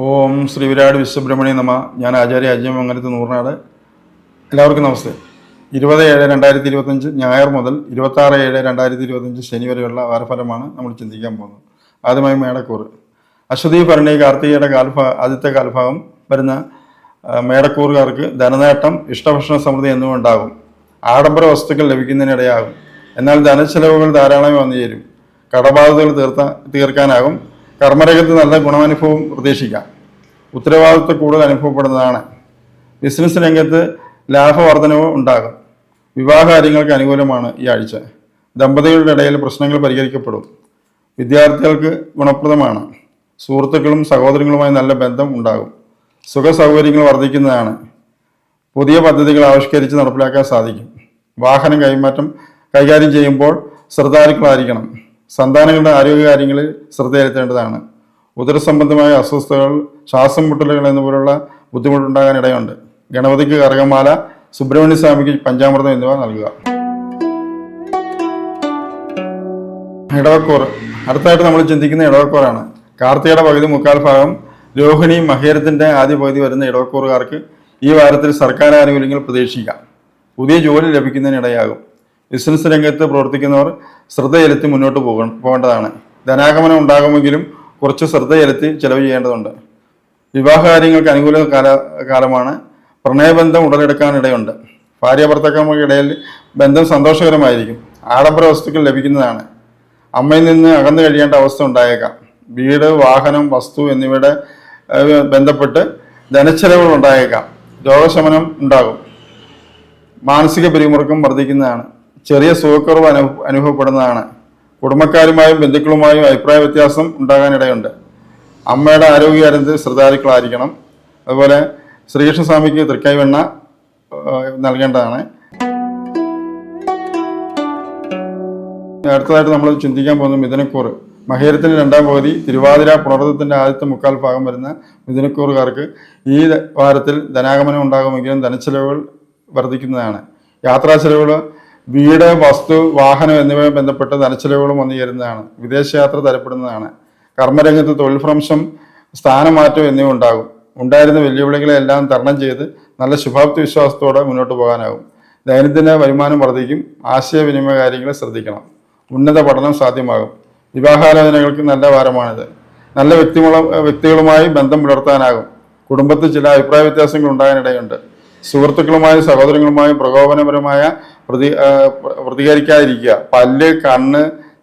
ഓം ശ്രീ വിരാട് വിശ്വബ്രഹ്മണി നമ. ഞാൻ ആചാര്യ അജയമംഗലത്ത് നൂറിനാട്. എല്ലാവർക്കും നമസ്തേ. ഇരുപത് ഏഴ് രണ്ടായിരത്തി ഇരുപത്തഞ്ച് ഞായർ മുതൽ ഇരുപത്തി ആറ് ഏഴ് രണ്ടായിരത്തി ഇരുപത്തഞ്ച് ശനി വരെയുള്ള വാരഫലമാണ് നമ്മൾ ചിന്തിക്കാൻ പോകുന്നത്. ആദ്യമായി മേടക്കൂറ്. അശ്വതി ഭരണി കാർത്തികയുടെ കാൽഭാ ആദ്യത്തെ കാൽഭാഗം വരുന്ന മേടക്കൂറുകാർക്ക് ധനനേട്ടം ഇഷ്ടഭക്ഷണ സമൃദ്ധി എന്നിവ ഉണ്ടാകും ആഡംബര വസ്തുക്കൾ ലഭിക്കുന്നതിനിടയാകും. എന്നാൽ ധനച്ചെലവുകൾ ധാരാളമായി വന്നു ചേരും കടബാധ്യതകൾ തീർത്ത തീർക്കാനാകും. കർമ്മരംഗത്ത് നല്ല ഗുണമനുഭവം പ്രതീക്ഷിക്കാം. ഉത്തരവാദിത്വം കൂടുതൽ അനുഭവപ്പെടുന്നതാണ്. ബിസിനസ് രംഗത്ത് ലാഭവർധനവും ഉണ്ടാകും. വിവാഹ കാര്യങ്ങൾക്ക് അനുകൂലമാണ് ഈ ആഴ്ച. ദമ്പതികളുടെ ഇടയിൽ പ്രശ്നങ്ങൾ പരിഹരിക്കപ്പെടും. വിദ്യാർത്ഥികൾക്ക് ഗുണപ്രദമാണ്. സുഹൃത്തുക്കളും സഹോദരങ്ങളുമായി നല്ല ബന്ധം ഉണ്ടാകും. സുഖ സൗകര്യങ്ങൾ വർദ്ധിക്കുന്നതാണ്. പുതിയ പദ്ധതികൾ ആവിഷ്കരിച്ച് നടപ്പിലാക്കാൻ സാധിക്കും. വാഹനം കൈമാറ്റം കൈകാര്യം ചെയ്യുമ്പോൾ ശ്രദ്ധാലുക്കളായിരിക്കണം. സന്താനങ്ങളുടെ ആരോഗ്യകാര്യങ്ങളിൽ ശ്രദ്ധ ചെലുത്തേണ്ടതാണ് ഉദരസംബന്ധമായ അസ്വസ്ഥതകൾ ശ്വാസം മുട്ടലുകൾ എന്നിവയുള്ള ബുദ്ധിമുട്ടുണ്ടാകാൻ ഇടയുണ്ട്. ഗണപതിക്ക് കറകമാല സുബ്രഹ്മണ്യ സ്വാമിക്ക് പഞ്ചാമൃതം എന്നിവ നൽകുക. ഇടവക്കൂർ അടുത്തായിട്ട് നമ്മൾ ചിന്തിക്കുന്ന ഇടവക്കൂറാണ്. കാർത്തികയുടെ പകുതി മുക്കാൽ ഭാഗം രോഹിണി മഹേരത്തിന്റെ ആദ്യ പകുതി വരുന്ന ഇടവക്കൂറുകാർക്ക് ഈ വാരത്തിൽ സർക്കാർ ആനുകൂല്യങ്ങൾ പ്രതീക്ഷിക്കാം. പുതിയ ജോലി ലഭിക്കുന്നതിനിടയാകും. ബിസിനസ് രംഗത്ത് പ്രവർത്തിക്കുന്നവർ ശ്രദ്ധ ചെലുത്തി മുന്നോട്ട് പോക പോകേണ്ടതാണ്. ധനാഗമനം ഉണ്ടാകുമെങ്കിലും കുറച്ച് ശ്രദ്ധ ചെലുത്തി ചെലവ് ചെയ്യേണ്ടതുണ്ട്. വിവാഹ കാര്യങ്ങൾക്ക് അനുകൂല കാല കാലമാണ്. പ്രണയബന്ധം ഉടലെടുക്കാനിടയുണ്ട്. ഭാര്യ ഭർത്താക്കന്മാർക്കിടയിൽ ബന്ധം സന്തോഷകരമായിരിക്കും. ആഡംബര വസ്തുക്കൾ ലഭിക്കുന്നതാണ്. അമ്മയിൽ നിന്ന് അകന്നു കഴിയേണ്ട അവസ്ഥ ഉണ്ടായേക്കാം. വീട് വാഹനം വസ്തു എന്നിവയുടെ ബന്ധപ്പെട്ട് ധനച്ചെലവുകൾ ഉണ്ടായേക്കാം. രോഗശമനം ഉണ്ടാകും. മാനസിക പിരിമുറുക്കം വർദ്ധിക്കുന്നതാണ്. ചെറിയ സുഖക്കുറവ് അനു അനുഭവപ്പെടുന്നതാണ്. കുടുംബക്കാരുമായും ബന്ധുക്കളുമായും അഭിപ്രായ വ്യത്യാസം ഉണ്ടാകാനിടയുണ്ട്. അമ്മയുടെ ആരോഗ്യകാര്യത്തിൽ ശ്രദ്ധാലുക്കളായിരിക്കണം. അതുപോലെ ശ്രീകൃഷ്ണസ്വാമിക്ക് തൃക്കൈവെണ്ണ വെണ്ണ നൽകേണ്ടതാണ്. അടുത്തതായിട്ട് നമ്മൾ ചിന്തിക്കാൻ പോകുന്ന മിഥുനക്കൂറ്. മഹേരത്തിന്റെ രണ്ടാം പകുതി തിരുവാതിര പുണർത്തത്തിന്റെ ആദ്യത്തെ മുക്കാൽ ഭാഗം വരുന്ന മിഥുനക്കൂറുകാർക്ക് ഈ വാരത്തിൽ ധനാഗമനം ഉണ്ടാകുമെങ്കിലും ധനച്ചെലവുകൾ വർദ്ധിക്കുന്നതാണ്. യാത്രാ ചെലവുകൾ വീട് വസ്തു വാഹനം എന്നിവയും ബന്ധപ്പെട്ട് ധനച്ചെലവുകളും വന്നു ചേരുന്നതാണ് വിദേശയാത്ര തരപ്പെടുന്നതാണ്. കർമ്മരംഗത്ത് തൊഴിൽ ഭ്രംശം സ്ഥാനമാറ്റം എന്നിവ ഉണ്ടാകും. ഉണ്ടായിരുന്ന വെല്ലുവിളികളെ എല്ലാം തരണം ചെയ്ത് നല്ല ശുഭാപ്തി വിശ്വാസത്തോടെ മുന്നോട്ട് പോകാനാകും. ദൈനംദിന വരുമാനം വർദ്ധിക്കും. ആശയവിനിമയ കാര്യങ്ങൾ ശ്രദ്ധിക്കണം. ഉന്നത പഠനം സാധ്യമാകും. വിവാഹാലോചനകൾക്ക് നല്ല വാരമാണിത് നല്ല വ്യക്തിമുള വ്യക്തികളുമായി ബന്ധം പുലർത്താനാകും. കുടുംബത്തിൽ ചില അഭിപ്രായ വ്യത്യാസങ്ങൾ ഉണ്ടാകാനിടയുണ്ട്. സുഹൃത്തുക്കളുമായും സഹോദരങ്ങളുമായും പ്രകോപനപരമായ പ്രതി പ്രതികരിക്കാതിരിക്കുക. പല്ല് കണ്ണ്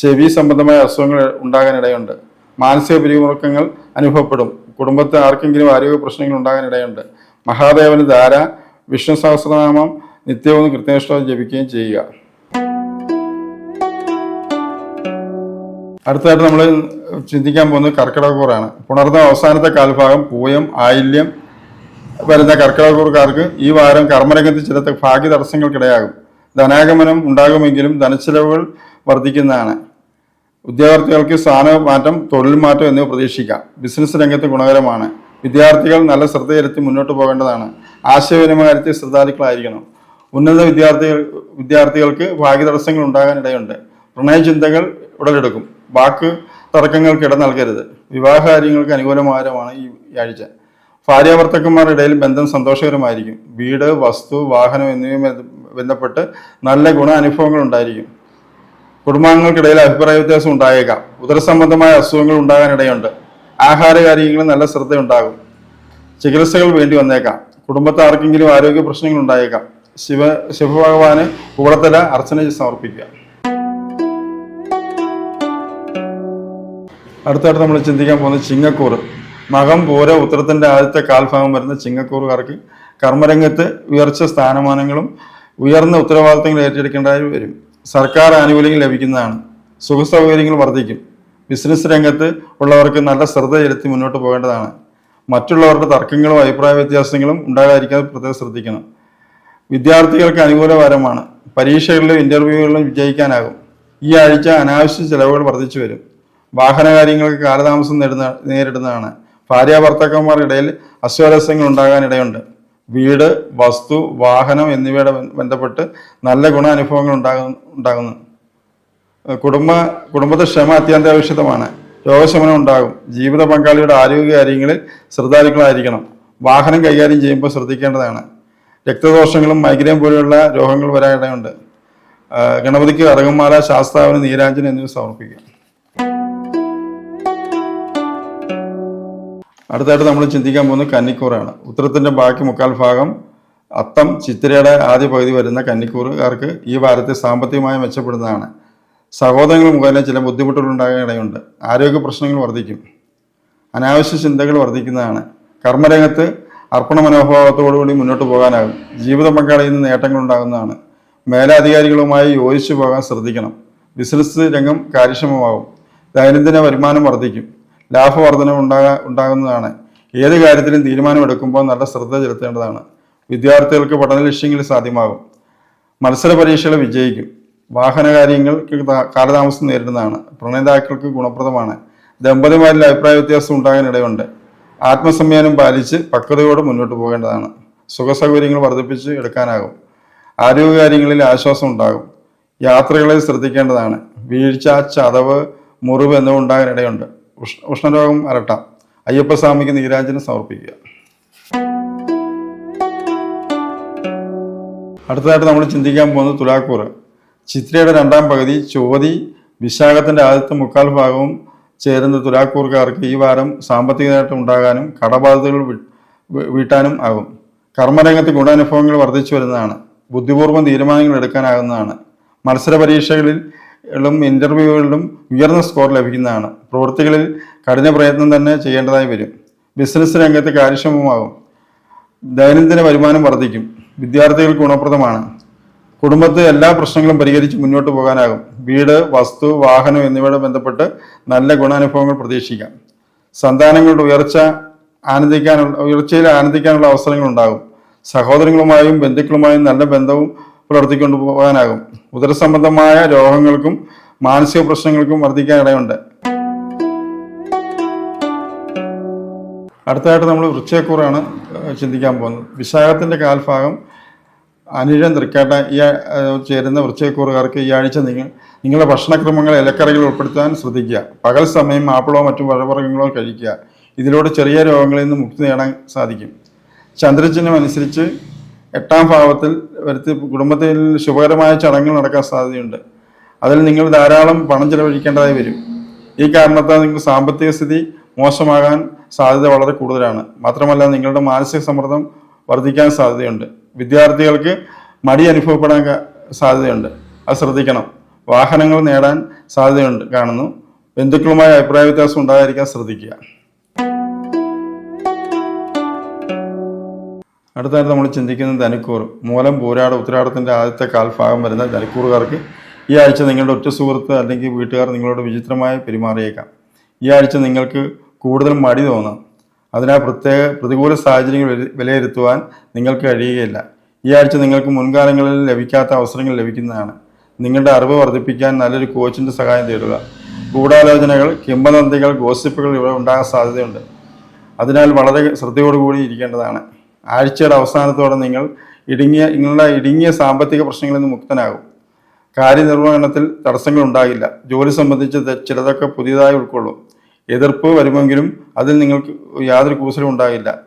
ചെവി സംബന്ധമായ അസുഖങ്ങൾ ഉണ്ടാകാനിടയുണ്ട്. മാനസിക പിരിമുറുക്കങ്ങൾ അനുഭവപ്പെടും. കുടുംബത്തെ ആർക്കെങ്കിലും ആരോഗ്യ പ്രശ്നങ്ങൾ ഉണ്ടാകാനിടയുണ്ട്. മഹാദേവന് ധാര വിഷ്ണു സഹസ്രനാമം നിത്യവും കൃത്യനിഷ്ഠ ജപിക്കുകയും ചെയ്യുക. അടുത്തതായിട്ട് നമ്മൾ ചിന്തിക്കാൻ പോകുന്നത് കർക്കിടകക്കൂറാണ് പുണർന്ന അവസാനത്തെ കാൽഭാഗം പൂയം ആയില്യം വരുന്ന കർക്കിടകക്കാർക്ക് ഈ വാരം കർമ്മരംഗത്ത് ചില ഭാഗ്യ തടസ്സങ്ങൾക്കിടയാകും. ധനാഗമനം ഉണ്ടാകുമെങ്കിലും ധനച്ചെലവുകൾ വർദ്ധിക്കുന്നതാണ്. ഉദ്യോഗാർത്ഥികൾക്ക് സ്ഥാനമാറ്റം തൊഴിൽ മാറ്റം എന്നിവ പ്രതീക്ഷിക്കാം. ബിസിനസ് രംഗത്ത് ഗുണകരമാണ്. വിദ്യാർത്ഥികൾ നല്ല ശ്രദ്ധ ചെലുത്തി മുന്നോട്ട് പോകേണ്ടതാണ്. ആശയവിനിമയത്തിൽ ശ്രദ്ധാലുക്കളായിരിക്കണം. ഉന്നത വിദ്യാർത്ഥികൾ വിദ്യാർത്ഥികൾക്ക് ഭാഗ്യ തടസ്സങ്ങൾ ഉണ്ടാകാനിടയുണ്ട് പ്രണയചിന്തകൾ ഉടലെടുക്കും. വാക്ക് തർക്കങ്ങൾക്ക് ഇട നൽകരുത്. വിവാഹ കാര്യങ്ങൾക്ക് അനുകൂലമാരമാണ് ഈ ആഴ്ച. ഭാര്യാഭർത്തക്കന്മാരുടെ ഇടയിൽ ബന്ധം സന്തോഷകരമായിരിക്കും. വീട് വസ്തു വാഹനം എന്നിവയുമായി ബന്ധപ്പെട്ട് നല്ല ഗുണാനുഭവങ്ങൾ ഉണ്ടായിരിക്കും കുടുംബാംഗങ്ങൾക്കിടയിൽ അഭിപ്രായ വ്യത്യാസം ഉണ്ടായേക്കാം. ഉദരസംബന്ധമായ അസുഖങ്ങൾ ഉണ്ടാകാനിടയുണ്ട്. ആഹാര കാര്യങ്ങളിൽ നല്ല ശ്രദ്ധയുണ്ടാകും. ചികിത്സകൾ വേണ്ടി വന്നേക്കാം. കുടുംബത്തെ ആർക്കെങ്കിലും ആരോഗ്യ പ്രശ്നങ്ങൾ ഉണ്ടായേക്കാം. ശിവ ശിവഭഗവാന് കൂടത്തല അർച്ചന സമർപ്പിക്കുക. അടുത്തായിട്ട് നമ്മൾ ചിന്തിക്കാൻ പോകുന്നത് ചിങ്ങക്കൂറ്. മകം പൂര ഉത്തരത്തിന്റെ ആദ്യത്തെ കാൽഭാഗം വരുന്ന ചിങ്ങക്കൂറുകാർക്ക്. കർമ്മരംഗത്ത് ഉയർച്ച സ്ഥാനമാനങ്ങളും ഉയർന്ന ഉത്തരവാദിത്തങ്ങൾ ഏറ്റെടുക്കേണ്ടതായി വരും. സർക്കാർ ആനുകൂല്യങ്ങൾ ലഭിക്കുന്നതാണ്. സുഖസൗകര്യങ്ങൾ വർദ്ധിക്കും. ബിസിനസ് രംഗത്ത് ഉള്ളവർക്ക് നല്ല ശ്രദ്ധ ചെലുത്തി മുന്നോട്ട് പോകേണ്ടതാണ്. മറ്റുള്ളവരുടെ തർക്കങ്ങളും അഭിപ്രായ വ്യത്യാസങ്ങളും ഉണ്ടാകാതിരിക്കാതെ പ്രത്യേകം ശ്രദ്ധിക്കണം. വിദ്യാർത്ഥികൾക്ക് അനുകൂല വരമാണ്. പരീക്ഷകളിലും ഇന്റർവ്യൂകളിലും വിജയിക്കാനാകും. ഈ ആഴ്ച അനാവശ്യ ചെലവുകൾ വർദ്ധിച്ചു വരും. വാഹന കാര്യങ്ങൾക്ക് കാലതാമസം നേരിടുന്നതാണ്. ഭാര്യ ഭർത്താക്കന്മാർക്കിടയിൽ അസ്വാരസ്യങ്ങൾ ഉണ്ടാകാനിടയുണ്ട്. വീട് വസ്തു വാഹനം എന്നിവയുടെ ബന്ധപ്പെട്ട് നല്ല ഗുണാനുഭവങ്ങൾ ഉണ്ടാകുന്നു. ഉണ്ടാകുന്നു കുടുംബ കുടുംബത്തെ ക്ഷമ അത്യന്താപേക്ഷിതമാണ്. രോഗശമനം ഉണ്ടാകും. ജീവിത പങ്കാളിയുടെ ആരോഗ്യ കാര്യങ്ങളിൽ ശ്രദ്ധാലുക്കളായിരിക്കണം. വാഹനം കൈകാര്യം ചെയ്യുമ്പോൾ ശ്രദ്ധിക്കേണ്ടതാണ്. രക്തദോഷങ്ങളും മൈഗ്രെയിൻ പോലെയുള്ള രോഗങ്ങൾ വരാനിടയുണ്ട്. ഗണപതിക്ക് അറകന്മാല ശാസ്താവിന് നീരാഞ്ജനം എന്നിവ സമർപ്പിക്കുക അടുത്തായിട്ട് നമ്മൾ ചിന്തിക്കാൻ പോകുന്നത് കന്നിക്കൂറാണ്. ഉത്തരത്തിന്റെ ബാക്കി മുക്കാൽ ഭാഗം അത്തം ചിത്തിരയുടെ ആദ്യ പകുതി വരുന്ന കന്നിക്കൂറുകാർക്ക് ഈ വാരത്തെ സാമ്പത്തികമായി മെച്ചപ്പെടുന്നതാണ്. സഹോദരങ്ങൾ മുഖേന ചില ബുദ്ധിമുട്ടുകൾ ഉണ്ടാകാൻ ഇടയുണ്ട് ആരോഗ്യ പ്രശ്നങ്ങൾ വർദ്ധിക്കും. അനാവശ്യ ചിന്തകൾ വർദ്ധിക്കുന്നതാണ്. കർമ്മരംഗത്ത് അർപ്പണ മനോഭാവത്തോടുകൂടി മുന്നോട്ട് പോകാനാകും. ജീവിത പങ്കാളിയിൽ നിന്ന് നേട്ടങ്ങൾ ഉണ്ടാകുന്നതാണ്. മേലധികാരികളുമായി യോജിച്ചു പോകാൻ ശ്രദ്ധിക്കണം. ബിസിനസ് രംഗം കാര്യക്ഷമമാകും. ദൈനംദിന വരുമാനം വർദ്ധിക്കും. ലാഭവർധന ഉണ്ടാകാ ഉണ്ടാകുന്നതാണ്. ഏത് കാര്യത്തിലും തീരുമാനമെടുക്കുമ്പോൾ നല്ല ശ്രദ്ധ ചെലുത്തേണ്ടതാണ്. വിദ്യാർത്ഥികൾക്ക് പഠന ലക്ഷ്യങ്ങൾ സാധ്യമാകും. മത്സര പരീക്ഷകൾ വിജയിക്കും. വാഹന കാര്യങ്ങൾക്ക് താ- കാലതാമസം നേരിടുന്നതാണ്. പ്രണേതാക്കൾക്ക് ഗുണപ്രദമാണ്. ദമ്പതിമാരിൽ അഭിപ്രായ വ്യത്യാസം ഉണ്ടാകാൻ ഇടയുണ്ട് ആത്മസംയമനം പാലിച്ച് പക്വതയോടെ മുന്നോട്ട് പോകേണ്ടതാണ്. സുഖസൗകര്യങ്ങൾ വർദ്ധിപ്പിച്ച് എടുക്കാനാകും. ആരോഗ്യകാര്യങ്ങളിൽ ആശ്വാസം ഉണ്ടാകും. യാത്രകളെ ശ്രദ്ധിക്കേണ്ടതാണ്. വീഴ്ച ചതവ് മുറിവ് എന്നിവ ഉണ്ടാകാൻ ഇടയുണ്ട് ഉഷ് ഉഷ്ണരോഗം അരട്ടാം അയ്യപ്പസ്വാമിക്ക് നീരാഞ്ജനം സമർപ്പിക്കുക. അടുത്തതായിട്ട് നമ്മൾ ചിന്തിക്കാൻ പോകുന്നത് തുലാക്കൂറ് ചിത്രയുടെ രണ്ടാം പകുതി ചോതി വിശാഖത്തിന്റെ ആദ്യത്തെ മുക്കാൽ ഭാഗവും ചേരുന്ന തുലാക്കൂർക്കാർക്ക് ഈ വാരം സാമ്പത്തിക നേട്ടം ഉണ്ടാകാനും കടബാധ്യതകൾ വീട്ടാനും ആകും. കർമ്മരംഗത്ത് ഗുണാനുഭവങ്ങൾ വർദ്ധിച്ചു വരുന്നതാണ്. ബുദ്ധിപൂർവം തീരുമാനങ്ങൾ എടുക്കാനാകുന്നതാണ്. മത്സര പരീക്ഷകളിലും ഇന്റർവ്യൂകളിലും ഉയർന്ന സ്കോർ ലഭിക്കുന്നതാണ്. പ്രവൃത്തികളിൽ കഠിന പ്രയത്നം തന്നെ ചെയ്യേണ്ടതായി വരും. ബിസിനസ് രംഗത്ത് കാര്യക്ഷമമാകും. ദൈനംദിന വരുമാനം വർദ്ധിക്കും. വിദ്യാർത്ഥികൾ ഗുണപ്രദമാണ്. കുടുംബത്തെ എല്ലാ പ്രശ്നങ്ങളും പരിഹരിച്ച് മുന്നോട്ട് പോകാനാകും. വീട് വസ്തു വാഹനം എന്നിവയുടെ ബന്ധപ്പെട്ട് നല്ല ഗുണാനുഭവങ്ങൾ പ്രതീക്ഷിക്കാം. സന്താനങ്ങളുടെ ഉയർച്ച ആനന്ദിക്കാനുള്ള ഉയർച്ചയിൽ ആനന്ദിക്കാനുള്ള അവസരങ്ങൾ ഉണ്ടാകും. സഹോദരങ്ങളുമായും ബന്ധുക്കളുമായും നല്ല ബന്ധവും പുലർത്തിക്കൊണ്ടു പോകാനാകും. ഉദരസംബന്ധമായ രോഗങ്ങൾക്കും മാനസിക പ്രശ്നങ്ങൾക്കും വർദ്ധിക്കാൻ ഇടയുണ്ട്. അടുത്തതായിട്ട് നമ്മൾ വൃക്ഷയെക്കുറാണ് ചിന്തിക്കാൻ പോകുന്നത്. വിശാഖത്തിന്റെ കാൽഭാഗം അനിഴം തൃക്കാട്ട ഈ ചേരുന്ന വൃക്ഷയക്കൂറുകാർക്ക് ഈ ആഴ്ച നിങ്ങൾ നിങ്ങളുടെ ഭക്ഷണക്രമങ്ങൾ ഇലക്കറികൾ ഉൾപ്പെടുത്താൻ ശ്രദ്ധിക്കുക. പകൽ സമയം ആപ്പിളോ മറ്റു പഴവർഗങ്ങളോ കഴിക്കുക. ഇതിലൂടെ ചെറിയ രോഗങ്ങളിൽ നിന്ന് മുക്തി നേടാൻ സാധിക്കും. ചന്ദ്രചിഹ്നം അനുസരിച്ച് എട്ടാം ഭാവത്തിൽ വരുത്തി കുടുംബത്തിൽ ശുഭകരമായ ചടങ്ങുകൾ നടക്കാൻ സാധ്യതയുണ്ട്. അതിൽ നിങ്ങൾ ധാരാളം പണം ചെലവഴിക്കേണ്ടതായി വരും. ഈ കാരണത്താൽ നിങ്ങൾ സാമ്പത്തിക സ്ഥിതി മോശമാകാൻ സാധ്യത വളരെ കൂടുതലാണ്. മാത്രമല്ല നിങ്ങളുടെ മാനസിക സമ്മർദ്ദം വർദ്ധിക്കാൻ സാധ്യതയുണ്ട്. വിദ്യാർത്ഥികൾക്ക് മടി അനുഭവപ്പെടാൻ സാധ്യതയുണ്ട്. അത് ശ്രദ്ധിക്കണം. വാഹനങ്ങൾ നേടാൻ സാധ്യതയുണ്ട്. കാണുന്നു. ബന്ധുക്കളുമായി അഭിപ്രായ വ്യത്യാസം ഉണ്ടാകാതിരിക്കാൻ ശ്രദ്ധിക്കുക. അടുത്തായിട്ട് നമ്മൾ ചിന്തിക്കുന്നത് ധനുക്കൂർ. മൂലം പൂരാട് ഉത്തരാടത്തിന്റെ ആദ്യത്തെ കാൽഭാഗം വരുന്ന ധനുക്കൂറുകാർക്ക് ഈ ആഴ്ച നിങ്ങളുടെ ഒറ്റ സുഹൃത്ത് അല്ലെങ്കിൽ വീട്ടുകാർ നിങ്ങളോട് വിചിത്രമായി പെരുമാറിയേക്കാം. ഈ ആഴ്ച നിങ്ങൾക്ക് കൂടുതൽ മടി തോന്നാം. അതിനാൽ പ്രത്യേക പ്രതികൂല സാഹചര്യങ്ങൾ വില- വിലയിരുത്തുവാൻ നിങ്ങൾക്ക് കഴിയുകയില്ല. ഈ ആഴ്ച നിങ്ങൾക്ക് മുൻകാലങ്ങളിൽ ലഭിക്കാത്ത അവസരങ്ങൾ ലഭിക്കുന്നതാണ്. നിങ്ങളുടെ അറിവ് വർദ്ധിപ്പിക്കാൻ നല്ലൊരു കോച്ചിന്റെ സഹായം തേടുക. ഗൂഢാലോചനകൾ കിംബദന്തികൾ ഗോസിപ്പുകൾ ഇവിടെ ഉണ്ടാകാൻ സാധ്യതയുണ്ട്. അതിനാൽ വളരെ ശ്രദ്ധയോടുകൂടി ഇരിക്കേണ്ടതാണ്. ആഴ്ചയുടെ അവസാനത്തോടെ നിങ്ങൾ ഇടുങ്ങിയ നിങ്ങളുടെ ഇടുങ്ങിയ സാമ്പത്തിക പ്രശ്നങ്ങളിൽ നിന്ന് മുക്തനാകും. കാര്യനിർവഹണത്തിൽ തടസ്സങ്ങൾ ഉണ്ടാകില്ല. ജോലി സംബന്ധിച്ച് ചിലതൊക്കെ പുതിയതായി ഉൾക്കൊള്ളും. എതിർപ്പ് വരുമെങ്കിലും അതിൽ നിങ്ങൾക്ക് യാതൊരു കൂസലും ഉണ്ടാകില്ല.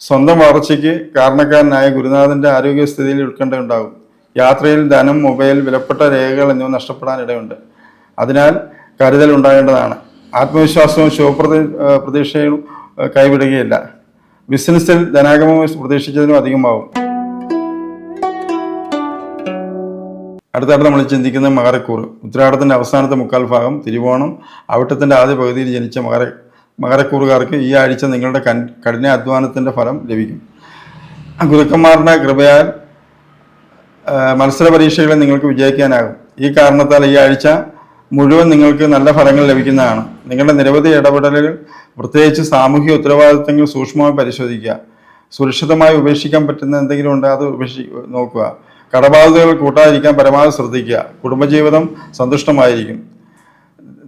സ്വന്തം വളർച്ചയ്ക്ക് കാരണക്കാരനായ ഗുരുനാഥന്റെ ആരോഗ്യസ്ഥിതിയിൽ ഉത്കണ്ഠ ഉണ്ടാകും. യാത്രയിൽ ധനം മൊബൈൽ വിലപ്പെട്ട രേഖകൾ എന്നിവ നഷ്ടപ്പെടാൻ ഇടയുണ്ട്. അതിനാൽ കരുതൽ ഉണ്ടാകേണ്ടതാണ്. ആത്മവിശ്വാസവും ശുഭപ്രതി പ്രതീക്ഷയും കൈവിടുകയില്ല. ബിസിനസ്സിൽ ധനാഗമം പ്രതീക്ഷിച്ചതിനും അധികമാവും. അടുത്തായിട്ട് നമ്മൾ ചിന്തിക്കുന്ന മകരക്കൂറ്. ഉത്തരാടത്തിന്റെ അവസാനത്തെ മുക്കാൽ ഭാഗം തിരുവോണം. അവിട്ടത്തിന്റെ ആദ്യ പകുതിയിൽ ജനിച്ച മകര മകരക്കൂറുകാർക്ക് ഈ ആഴ്ച നിങ്ങളുടെ കൻ കഠിന ഫലം ലഭിക്കും. ഗുരുക്കന്മാരുടെ കൃപയാൽ മത്സര പരീക്ഷകളെ നിങ്ങൾക്ക് വിജയിക്കാനാകും. ഈ കാരണത്താൽ ഈ ആഴ്ച മുഴുവൻ നിങ്ങൾക്ക് നല്ല ഫലങ്ങൾ ലഭിക്കുന്നതാണ്. നിങ്ങളുടെ നിരവധി ഇടപെടലുകൾ പ്രത്യേകിച്ച് സാമൂഹിക ഉത്തരവാദിത്തങ്ങൾ സൂക്ഷ്മമായി പരിശോധിക്കുക. സുരക്ഷിതമായി ഉപേക്ഷിക്കാൻ പറ്റുന്ന എന്തെങ്കിലും ഉണ്ടോ അത് ഉപേക്ഷി നോക്കുക. കടബാധ്യതകൾ കൂട്ടാതിരിക്കാൻ പരമാവധി ശ്രദ്ധിക്കുക. കുടുംബജീവിതം സന്തുഷ്ടമായിരിക്കും.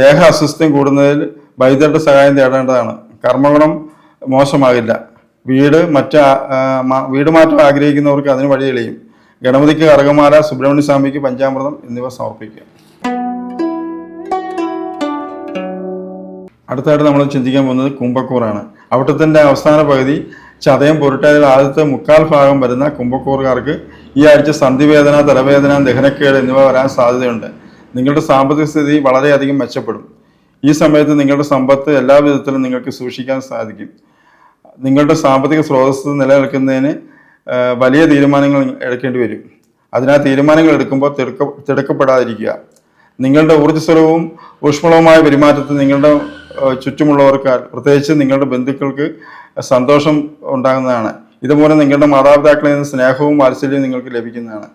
ദേഹ അസ്വസ്ഥ്യം കൂടുന്നതിൽ വൈദ്യരുടെ സഹായം തേടേണ്ടതാണ്. കർമ്മഗുണം മോശമാകില്ല. വീട് മറ്റ് വീട് മാറ്റം ആഗ്രഹിക്കുന്നവർക്ക് അതിന് വഴി തെളിയും ഗണപതിക്ക് കറകമാല സുബ്രഹ്മണ്യ സ്വാമിക്ക് പഞ്ചാമൃതം എന്നിവ സമർപ്പിക്കുക. അടുത്തായിട്ട് നമ്മൾ ചിന്തിക്കാൻ പോകുന്നത് കുംഭക്കൂറാണ്. അവിട്ടത്തിന്റെ അവസാന പകുതി ചതയം പൊരുട്ടാതിൽ ആദ്യത്തെ മുക്കാൽ ഭാഗം വരുന്ന കുംഭക്കൂറുകാർക്ക് ഈ ആഴ്ച സന്ധിവേദന തലവേദന ദഹനക്കേട് എന്നിവ വരാൻ സാധ്യതയുണ്ട്. നിങ്ങളുടെ സാമ്പത്തിക സ്ഥിതി വളരെയധികം മെച്ചപ്പെടും. ഈ സമയത്ത് നിങ്ങളുടെ സമ്പത്ത് എല്ലാ വിധത്തിലും നിങ്ങൾക്ക് സൂക്ഷിക്കാൻ സാധിക്കും. നിങ്ങളുടെ സാമ്പത്തിക സ്രോതസ് നിലനിൽക്കുന്നതിന് വലിയ തീരുമാനങ്ങൾ എടുക്കേണ്ടി വരും. അതിനാൽ തീരുമാനങ്ങൾ എടുക്കുമ്പോൾ തിടുക്ക തിടുക്കപ്പെടാതിരിക്കുക. നിങ്ങളുടെ ഊർജസ്വലവും ഊഷ്മളവുമായ പെരുമാറ്റത്തിൽ നിങ്ങളുടെ ചുറ്റുമുള്ളവർക്ക് പ്രത്യേകിച്ച് നിങ്ങളുടെ ബന്ധുക്കൾക്ക് സന്തോഷം ഉണ്ടാകുന്നതാണ്. ഇതുപോലെ നിങ്ങളുടെ മാതാപിതാക്കളിൽ നിന്ന് സ്നേഹവും വാത്സല്യവും നിങ്ങൾക്ക് ലഭിക്കുന്നതാണ്.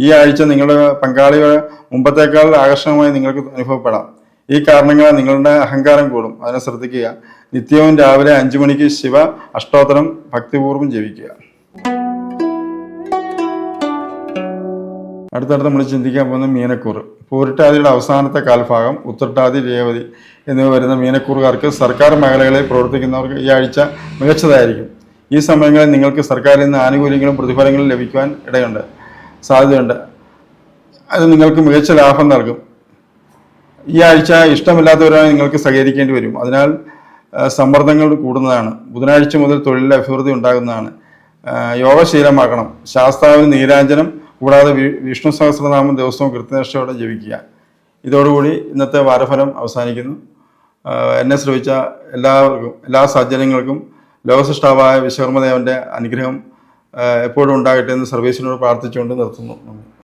ഈ ആഴ്ച നിങ്ങളുടെ പങ്കാളികൾ മുമ്പത്തേക്കാൾ ആകർഷകമായി നിങ്ങൾക്ക് അനുഭവപ്പെടാം. ഈ കാരണങ്ങളെ നിങ്ങളുടെ അഹങ്കാരം കൂടും. അതിനെ ശ്രദ്ധിക്കുക. നിത്യവും രാവിലെ അഞ്ചു മണിക്ക് ശിവ അഷ്ടോത്തരം ഭക്തിപൂർവം ജപിക്കുക. അടുത്തടുത്ത് നമ്മൾ ചിന്തിക്കാൻ പോകുന്ന മീനക്കൂറ്. പൂരിട്ടാതിയുടെ അവസാനത്തെ കാൽഭാഗം ഉത്രട്ടാതി രേവതി എന്നിവ വരുന്ന മീനക്കൂറുകാർക്ക് സർക്കാർ മേഖലകളിൽ പ്രവർത്തിക്കുന്നവർക്ക് ഈ ആഴ്ച മികച്ചതായിരിക്കും. ഈ സമയങ്ങളിൽ നിങ്ങൾക്ക് സർക്കാരിൽ നിന്ന് ആനുകൂല്യങ്ങളും പ്രതിഫലങ്ങളും ലഭിക്കുവാൻ ഇടയുണ്ട് സാധ്യതയുണ്ട്. അത് നിങ്ങൾക്ക് മികച്ച ലാഭം നൽകും. ഈ ആഴ്ച ഇഷ്ടമില്ലാത്തവരായി നിങ്ങൾക്ക് സഹകരിക്കേണ്ടി വരും. അതിനാൽ സമ്മർദ്ദങ്ങൾ കൂടുന്നതാണ്. ബുധനാഴ്ച മുതൽ തൊഴിലിൽ അഭിവൃദ്ധി ഉണ്ടാകുന്നതാണ്. യോഗ ശാസ്താവിന് നീരാഞ്ജനം കൂടാതെ വിഷ്ണു സഹസ്രനാമം ദിവസവും കൃത്യനിഷ്ഠയോടെ ജപിക്കുക. ഇതോടുകൂടി ഇന്നത്തെ വാരഫലം അവസാനിക്കുന്നു. എന്നെ ശ്രമിച്ച എല്ലാവർക്കും എല്ലാ സജ്ജനങ്ങൾക്കും ലോകസൃഷ്ടാവായ വിശ്വകർമ്മദേവന്റെ അനുഗ്രഹം എപ്പോഴും ഉണ്ടാകട്ടെ എന്ന് സർവീസിനോട് പ്രാർത്ഥിച്ചുകൊണ്ട് നിർത്തുന്നു.